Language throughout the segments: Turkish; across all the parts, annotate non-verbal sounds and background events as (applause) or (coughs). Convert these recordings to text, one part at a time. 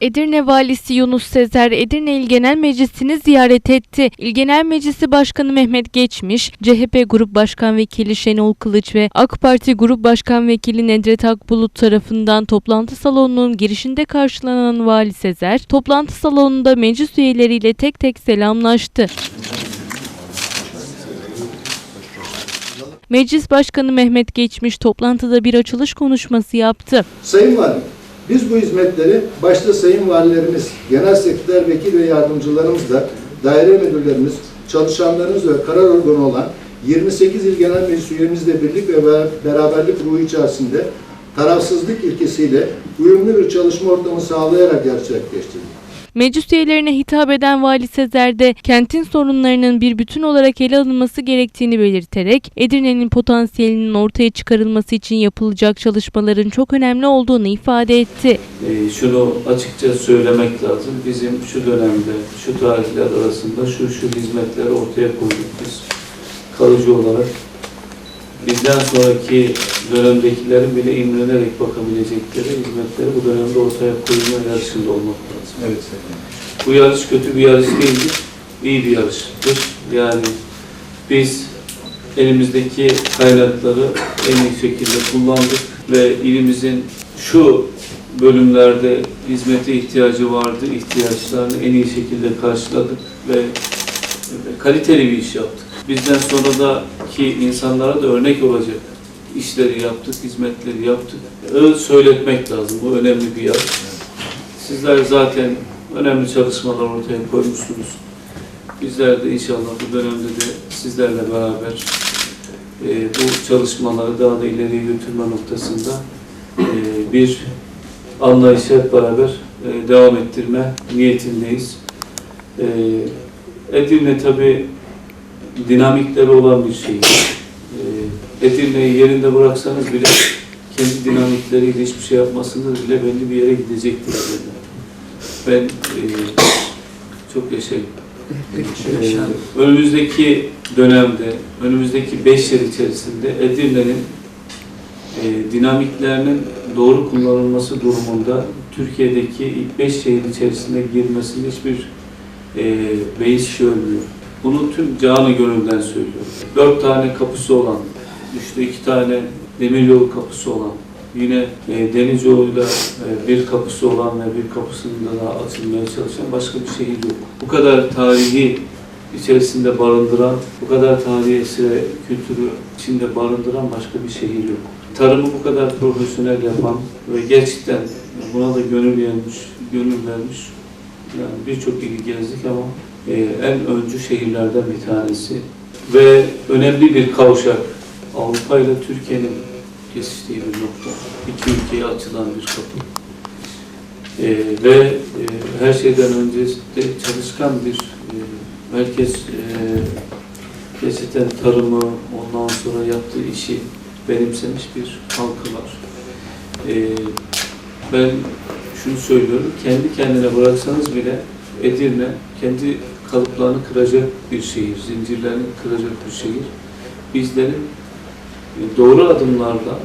Edirne Valisi Yunus Sezer, Edirne İl Genel Meclisi'ni ziyaret etti. İl Genel Meclisi Başkanı Mehmet Geçmiş, CHP Grup Başkan Vekili Şenol Kılıç ve AK Parti Grup Başkan Vekili Nedret Akbulut tarafından toplantı salonunun girişinde karşılanan Vali Sezer, toplantı salonunda meclis üyeleriyle tek tek selamlaştı. Meclis Başkanı Mehmet Geçmiş toplantıda bir açılış konuşması yaptı. Sayın Valim, biz bu hizmetleri başta Sayın Valilerimiz, Genel Sekreter Vekil ve Yardımcılarımızla, daire müdürlerimiz, çalışanlarımız ve karar organı olan 28 il genel meclis üyemizle birlik ve ber- beraberlik ruhu içerisinde tarafsızlık ilkesiyle uyumlu bir çalışma ortamı sağlayarak gerçekleştirdik. Meclis üyelerine hitap eden Vali Sezer de kentin sorunlarının bir bütün olarak ele alınması gerektiğini belirterek Edirne'nin potansiyelinin ortaya çıkarılması için yapılacak çalışmaların çok önemli olduğunu ifade etti. Ee, şunu açıkça söylemek lazım. Bizim şu dönemde, şu tarihler arasında şu şu hizmetleri ortaya koyduk biz kalıcı olarak. Bizden sonraki dönemdekilerin bile imrenerek bakabilecekleri hizmetleri bu dönemde ortaya koyma yarışında olmak lazım. Evet Bu yarış kötü bir yarış değildir, iyi bir yarıştır. Yani biz elimizdeki kaynakları en iyi şekilde kullandık ve ilimizin şu bölümlerde hizmete ihtiyacı vardı, ihtiyaçlarını en iyi şekilde karşıladık ve ve kaliteli bir iş yaptık. Bizden sonra da ki insanlara da örnek olacak işleri yaptık, hizmetleri yaptık. Öyle söyletmek lazım. Bu önemli bir yarış. Sizler zaten önemli çalışmalar ortaya koymuşsunuz. Bizler de inşallah bu dönemde de sizlerle beraber e, bu çalışmaları daha da ileriye götürme noktasında e, bir anlayışa hep beraber e, devam ettirme niyetindeyiz. E, Edirne tabi dinamikleri olan bir şey. E, Edirne'yi yerinde bıraksanız bile kendi dinamikleriyle hiçbir şey yapmasanız bile belli bir yere gidecektir. Ben e, çok yaşayayım. Ee, önümüzdeki dönemde, önümüzdeki 5 yıl içerisinde Edirne'nin e, dinamiklerinin doğru kullanılması durumunda Türkiye'deki ilk 5 şehir içerisinde girmesinin hiçbir e, beis görmüyor. Bunu tüm canı gönülden söylüyorum. 4 tane kapısı olan, işte 2 tane demiryolu kapısı olan, yine e, deniz yoluyla e, bir kapısı olan ve bir kapısında da açılmaya çalışan başka bir şehir yok. Bu kadar tarihi içerisinde barındıran, bu kadar tarihi eseri, kültürü içinde barındıran başka bir şehir yok. Tarımı bu kadar profesyonel yapan ve gerçekten buna da gönül vermiş, gönül vermiş. Yani birçok ili gezdik ama e, en öncü şehirlerden bir tanesi. Ve önemli bir kavşak. Avrupa ile Türkiye'nin kesiştiği bir nokta. İki ülkeye açılan bir kapı. Ee, ve e, her şeyden önce de çalışkan bir e, herkes e, gerçekten tarımı ondan sonra yaptığı işi benimsemiş bir halkı var. Ee, ben şunu söylüyorum, kendi kendine bıraksanız bile Edirne kendi kalıplarını kıracak bir şehir, zincirlerini kıracak bir şehir. Bizlerin doğru adımlarla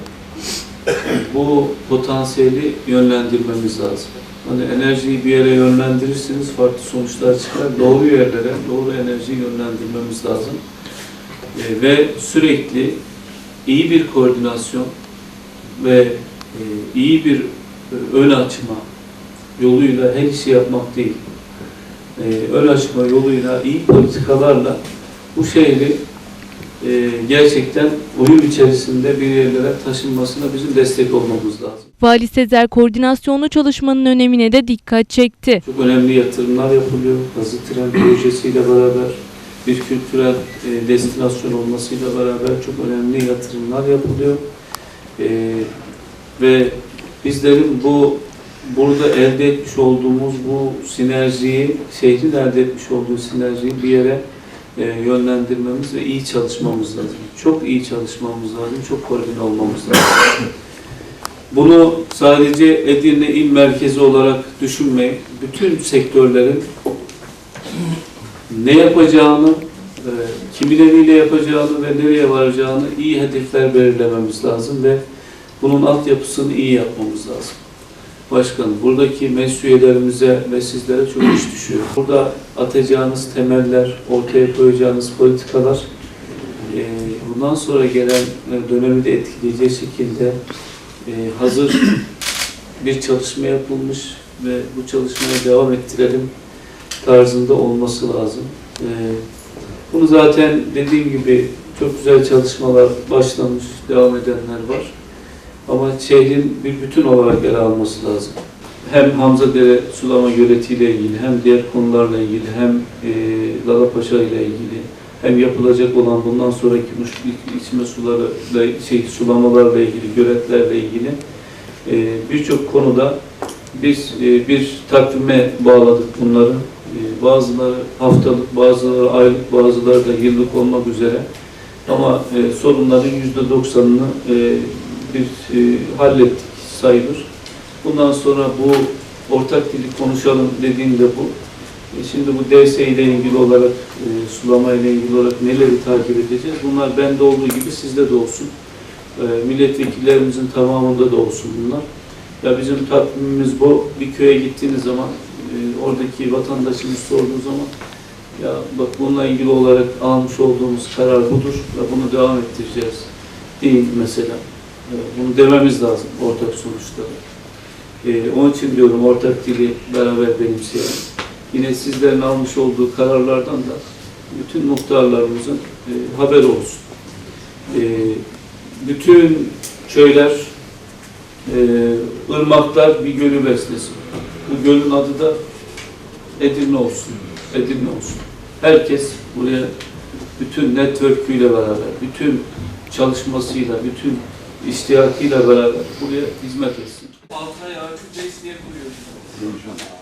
bu potansiyeli yönlendirmemiz lazım. Hani enerjiyi bir yere yönlendirirsiniz, farklı sonuçlar çıkar. Doğru yerlere, doğru enerjiyi yönlendirmemiz lazım. Ee, ve sürekli iyi bir koordinasyon ve e, iyi bir e, ön açma yoluyla her işi yapmak değil. Ee, ön açma yoluyla, iyi politikalarla bu şehri e, gerçekten uyum içerisinde bir yerlere taşınmasına bizim destek olmamız lazım. Vali Sezer koordinasyonlu çalışmanın önemine de dikkat çekti. Çok önemli yatırımlar yapılıyor. Hızlı tren projesiyle beraber bir kültürel e, destinasyon olmasıyla beraber çok önemli yatırımlar yapılıyor. E, ve bizlerin bu burada elde etmiş olduğumuz bu sinerjiyi, şehrin elde etmiş olduğu sinerjiyi bir yere e, yönlendirmemiz ve iyi çalışmamız lazım. Çok iyi çalışmamız lazım, çok koordine olmamız lazım. Bunu sadece Edirne il merkezi olarak düşünmeyin. Bütün sektörlerin ne yapacağını, e, kimileriyle yapacağını ve nereye varacağını iyi hedefler belirlememiz lazım ve bunun altyapısını iyi yapmamız lazım. Başkanım, buradaki meclis üyelerimize ve sizlere çok iş düşüyor. Burada atacağınız temeller, ortaya koyacağınız politikalar e, bundan sonra gelen e, dönemi de etkileyecek şekilde e, hazır (coughs) bir çalışma yapılmış ve bu çalışmaya devam ettirelim tarzında olması lazım. E, bunu zaten dediğim gibi çok güzel çalışmalar başlamış, devam edenler var. Ama şehrin bir bütün olarak ele alması lazım. Hem Hamzadere sulama yönetiyle ilgili, hem diğer konularla ilgili, hem e, Lalapaşa ile ilgili, hem yapılacak olan bundan sonraki içme suları, şey, sulamalarla ilgili, göletlerle ilgili e, birçok konuda biz e, bir takvime bağladık bunları. E, bazıları haftalık, bazıları aylık, bazıları da yıllık olmak üzere. Ama e, sorunların yüzde doksanını e, bir e, hallettik sayılır. Bundan sonra bu ortak dili konuşalım dediğimde bu. E, şimdi bu DS ile ilgili olarak, e, sulama ile ilgili olarak neleri takip edeceğiz? Bunlar bende olduğu gibi sizde de olsun. E, milletvekillerimizin tamamında da olsun bunlar. Ya bizim takvimimiz bu. Bir köye gittiğiniz zaman, e, oradaki vatandaşımız sorduğu zaman ya bak bununla ilgili olarak almış olduğumuz karar budur ve bunu devam ettireceğiz değil mesela. Bunu dememiz lazım ortak sonuçta. E, onun için diyorum ortak dili beraber benimseyelim. Yine sizlerin almış olduğu kararlardan da bütün muhtarlarımızın e, haberi olsun. E, bütün köyler, e, ırmaklar bir gölü beslesin. Bu gölün adı da Edirne olsun. Edirne olsun. Herkes buraya bütün network'üyle beraber, bütün çalışmasıyla, bütün iştiyakıyla beraber buraya hizmet etsin. Altına Yakup Bey diye kuruyoruz.